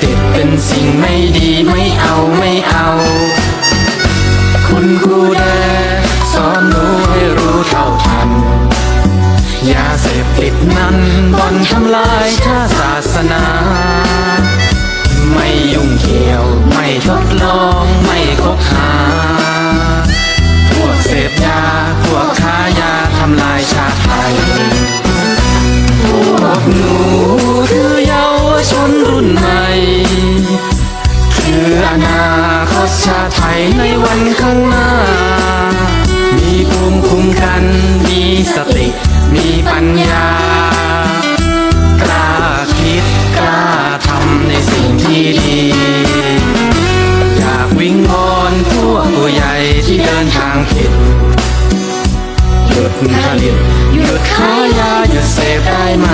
ติดเป็นสิ่งไม่ดีไม่เอาไม่เอา คุณครูแดสอนหนูให้รู้เท่าทันยาเสพติดนั้นบอนทำลายชาศาสนา ไม่ยุ่งเกี่ยว ไม่ทดลอง ไม่คบหา นาคตชาติไทยในวันข้างหน้า มีภูมิคุ้มกัน มีสติ มีปัญญา กล้าคิดกล้าทำในสิ่งที่ดี อยากวิงวอนพวกผู้ใหญ่ที่เดินทางผิดหยุดผลิตหยุดขายยาหยุดเสพได้ไหม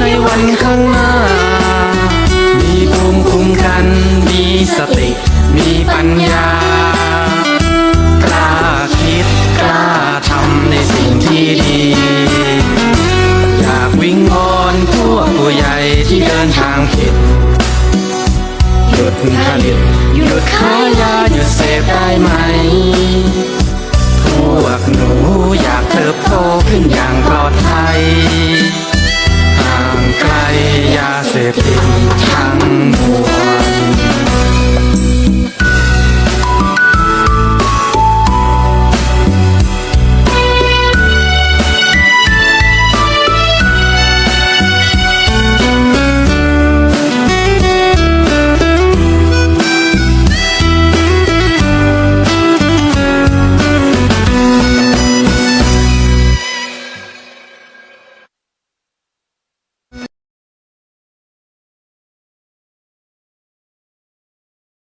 ในวันข้างหน้า มีภูมิคุ้มกัน มีสติ มีปัญญา กล้าคิดกล้าทำในสิ่งที่ดี อยากวิงวอนพวกผู้ใหญ่ที่เดินทางผิดหยุดผลิตหยุดขายยาหยุดเสพได้ไหม